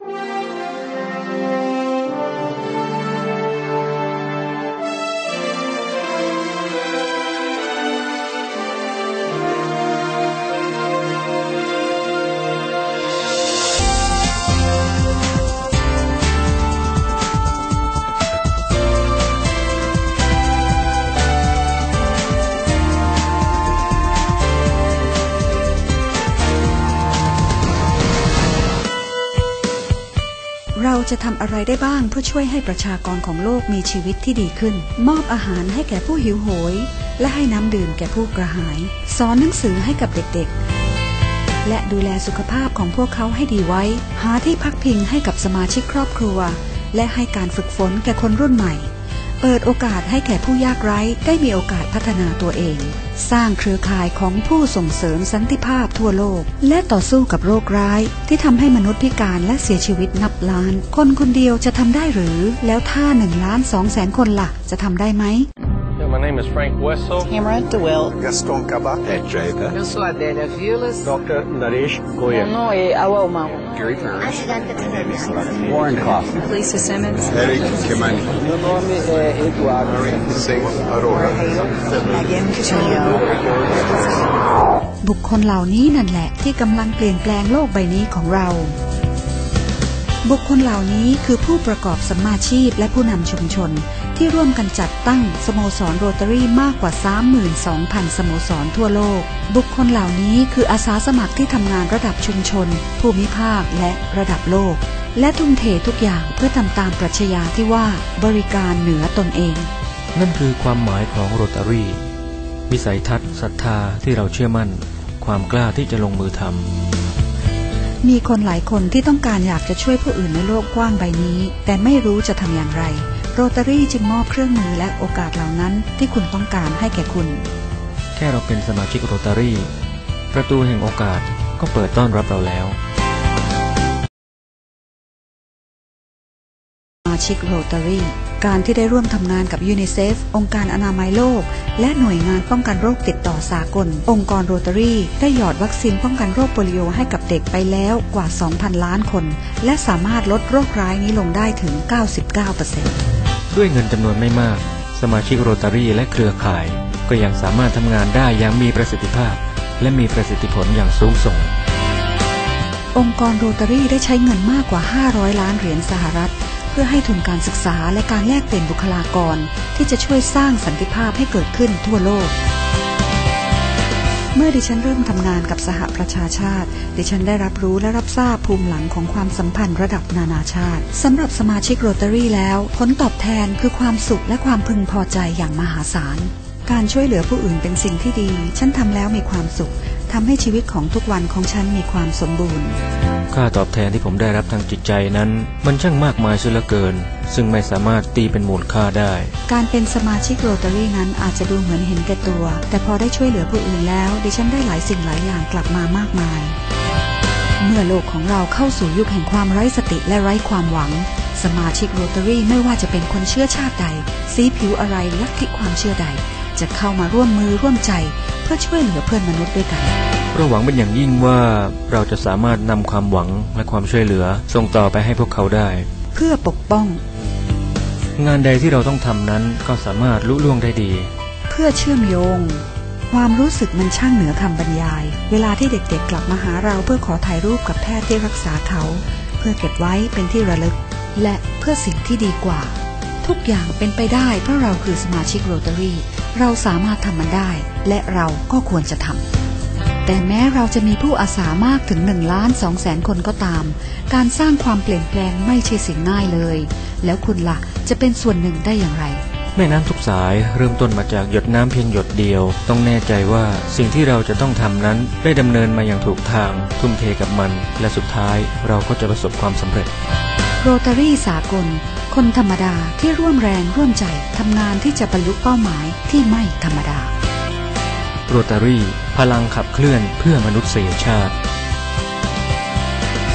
เร จะทำอะไรได้บ้างเพื่อช่วยให้ประชากรของโลกมีชีวิตที่ดีขึ้น มอบอาหารให้แก่ผู้หิวโหย และให้น้ำดื่มแก่ผู้กระหาย สอนหนังสือให้กับเด็กๆ และดูแลสุขภาพของพวกเขาให้ดีไว้ หาที่พักพิงให้กับสมาชิกครอบครัว และให้การฝึกฝนแก่คนรุ่นใหม่ เปิดโอกาสให้แก่ผู้ยากไร้ได้มีโอกาสพัฒนาตัวเอง สร้างเครือข่ายของผู้ส่งเสริมสันติภาพทั่วโลก และต่อสู้กับโรคร้ายที่ทำให้มนุษย์พิการและเสียชีวิตนับล้าน คนคนเดียวจะทำได้หรือ แล้วถ้าหนึ่งล้านสองแสนคนล่ะ จะทำได้ไหม my name is Frank Wessel. Tamara DeWitt. Gaston Cabak. Ed Draper. Eu sou a Adélia Vilas. Dr. Naresh Meu Goyal. nome é Awal Mau. Gary Parrish. Warren Kaufman. Lisa Simmons. Eric Kimani. Meu nome é Eduardo Singh Arora. Megan Coutinho. บุคคลเหล่านี้นั่นแหละที่กำลังเปลี่ยนแปลงโลกใบนี้ของเราบุคคลเหล่านี้คือผู้ประกอบสัมมาชีพและผู้นำชุมชน ที่ร่วมกันจัดตั้งสโมสรโรตารี่มากกว่า 32,000 สโมสรทั่วโลก บุคคลเหล่านี้คืออาสาสมัครที่ทำงานระดับชุมชน ภูมิภาคและระดับโลก และทุ่มเททุกอย่างเพื่อทำตามปรัชญาที่ว่าบริการเหนือตนเอง นั่นคือความหมายของโรตารี่ วิสัยทัศน์ศรัทธาที่เราเชื่อมั่น ความกล้าที่จะลงมือทำมีคนหลายคนที่ต้องการอยากจะช่วยผู้อื่นในโลกกว้างใบนี้ แต่ไม่รู้จะทำอย่างไร โรตารี่จึงมอบเครื่องมือและโอกาสเหล่านั้นที่คุณต้องการให้แก่คุณ แค่เราเป็นสมาชิกโรตารี่ ประตูแห่งโอกาสก็เปิดต้อนรับเราแล้ว สมาชิกโรตารี่การที่ได้ร่วมทำงานกับยูนิเซฟองค์การอนามัยโลก และหน่วยงานป้องกันโรคติดต่อสากล องค์กรโรตารี่ ได้หยอดวัคซีนป้องกันโรคโปลิโอให้กับเด็กไปแล้วกว่า 2,000 ล้านคน และสามารถลดโรคร้ายนี้ลงได้ถึง 99% ด้วยเงินจำนวนไม่มาก สมาชิกโรตารี่และเครือข่าย ก็ยังสามารถทำงานได้อย่างมีประสิทธิภาพ และมีประสิทธิผลอย่างสูงส่ง องค์กรโรตารี่ได้ใช้เงินมากกว่า 500 ล้านเหรียญสหรัฐ เพื่อให้ทุนการศึกษาและการแลกเปลี่ยนบุคลากร ที่จะช่วยสร้างสันติภาพให้เกิดขึ้นทั่วโลก เมื่อดิฉันเริ่มทำงานกับสหประชาชาติ ดิฉันได้รับรู้และรับทราบภูมิหลังของความสัมพันธ์ระดับนานาชาติสำหรับสมาชิกโรตารี่แล้ว ผลตอบแทนคือความสุขและความพึงพอใจอย่างมหาศาล การช่วยเหลือผู้อื่นเป็นสิ่งที่ดี ฉันทำแล้วมีความสุข ทำให้ชีวิตของทุกวันของฉันมีความสมบูรณ์ ค่าตอบแทนที่ผมได้รับทางจิตใจนั้น มันช่างมากมายเสียเหลือเกิน ซึ่งไม่สามารถตีเป็นมูลค่าได้ การเป็นสมาชิกโรตารี่นั้นอาจจะดูเหมือนเห็นแก่ตัว แต่พอได้ช่วยเหลือผู้อื่นแล้ว ดิฉันได้หลายสิ่งหลายอย่างกลับมามากมาย เมื่อโลกของเราเข้าสู่ยุคแห่งความไร้สติและไร้ความหวัง สมาชิกโรตารี่ไม่ว่าจะเป็นคนเชื้อชาติใด สีผิวอะไรลัทธิความเชื่อใดจะเข้ามาร่วมมือร่วมใจเพื่อช่วยเหลือเพื่อนมนุษย์ด้วยกันเราหวังเป็นอย่างยิ่งว่าเราจะสามารถนำความหวังและความช่วยเหลือ ส่งต่อไปให้พวกเขาได้ เพื่อปกป้อง งานใดที่เราต้องทำนั้นก็สามารถลุล่วงได้ดี เพื่อเชื่อมโยง ความรู้สึกมันช่างเหนือคำบรรยาย เวลาที่เด็กๆกลับมาหาเราเพื่อขอถ่ายรูปกับแพทย์ที่รักษาเขา เพื่อเก็บไว้เป็นที่ระลึก และเพื่อสิ่งที่ดีกว่า ทุกอย่างเป็นไปได้เพราะเราคือสมาชิกโรตารี่ เราสามารถทำมันได้ และเราก็ควรจะทำแต่แม้เราจะมีผู้อาสามากถึง1ล้าน2แสนคนก็ตาม การสร้างความเปลี่ยนแปลงไม่ใช่สิ่งง่ายเลย แล้วคุณละ่ะจะเป็นส่วนหนึ่งได้อย่างไร แม่น้ำทุกสายเริ่มต้นมาจากหยดน้ำเพียงหยดเดียว ต้องแน่ใจว่าสิ่งที่เราจะต้องทำนั้นได้ดำเนินมาอย่างถูกทาง ทุ่มเทกับมัน และสุดท้ายเราก็จะประสบความสำเร็จโรตารี่สากล คนธรรมดาที่ร่วมแรงร่วมใจทำงานที่จะบรรลุเป้าหมายที่ไม่ธรรมดาโรตารี่ พลังขับเคลื่อนเพื่อมนุษยชาติ